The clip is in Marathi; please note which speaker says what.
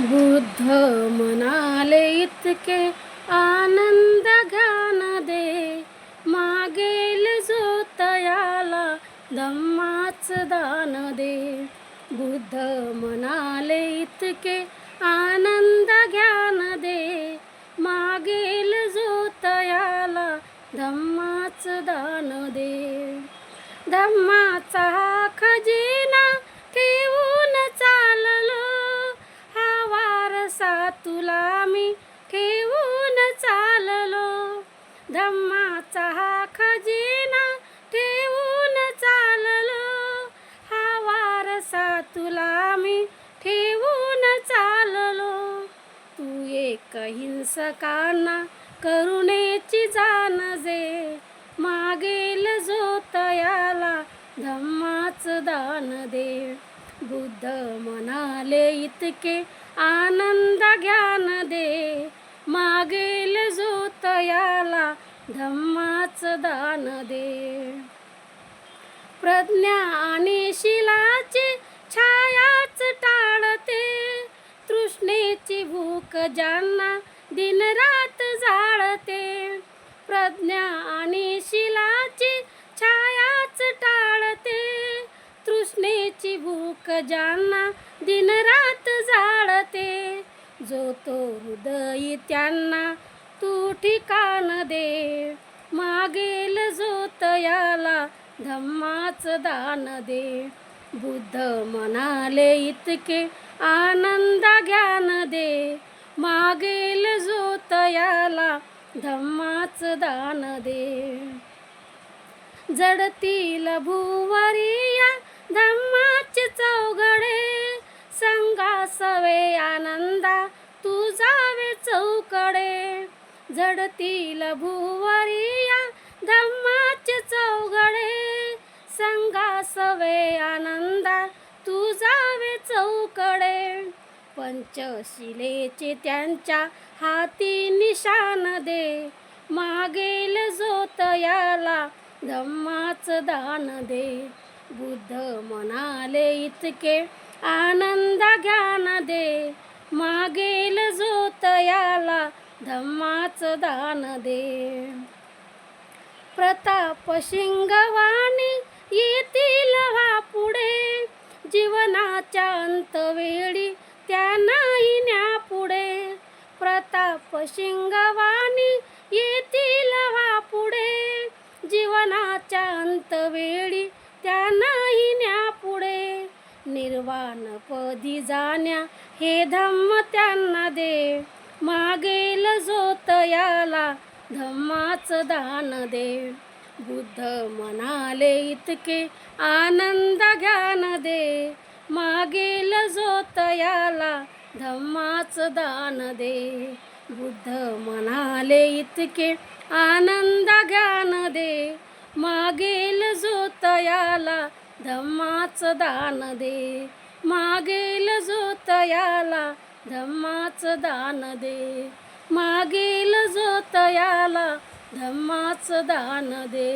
Speaker 1: बुद्ध म्हणाले इतके आनंद घ्यान दे. मागेल जो तयाला धम्माच दान दे. बुद्ध म्हणाले इतके आनंद घ्यान दे. मागेल जो तयाला धम्माच दान दे. धम्माचा खजिना धम्माचा हा खजिना ठेवून चाललो. हा वारसा तुला मी ठेवून चाललो. तू एक हिंसकांना करुणेची जाण जे मागेल जो तयाला धम्माच दान दे. बुद्ध म्हणाले इतके आनंद धम्माच दान दे. प्रज्ञा आणि शिलाची छायाच टाळते. तृष्णेची भूक ज्यांना दिनरात जाळते. प्रज्ञा आणि शिलाची छायाच टाळते. तृष्णेची भूक ज्यांना दिनरात जाळते. जो तो हृदय त्यांना तू ठिकाण दे. धम्माच दान दे. बुद्ध म्हणाले इतके आनंद ज्ञान दे. मागेल जो तयाला धम्माच दान दे. जडतील भुवरिया धम्माचे चौघडे. संगासवे आनंदा तू जावे चौकडे. जडतील भुवरिया धम्माचे चौघडे. संगासवे आनंदा तू जावे चौकडे. पंचशिलेचे त्यांच्या हाती निशान दे. मागेल जो तयाला धम्माच दान दे. बुद्ध म्हणाले इतके आनंद ज्ञान दे. मागेल जो तयाला धम्माच दान दे. प्रताप शिंगवाणी येतील हा पुढे. जीवनाच्या अंतवेळी त्यांनाही न्या पुढे. प्रताप शिंगवानी येतील हा पुढे. जीवनाच्या अंतवेळी त्यांनाही न्या पुढे. निर्वाण पदी जाण्या हे धम्म त्यांना दे. मागेल जो तयाला धम्माच दान दे. बुद्ध म्हणाले इतके आनंद ज्ञान दे. मागेल जो तयाला धम्माच दान दे. बुद्ध म्हणाले इतके आनंद ज्ञान दे. मागेल जो तयाला धम्माच दान दे. मागेल जो तयाला धम्माच दान दे. मागेल जो तयाला धम्माच दान दे.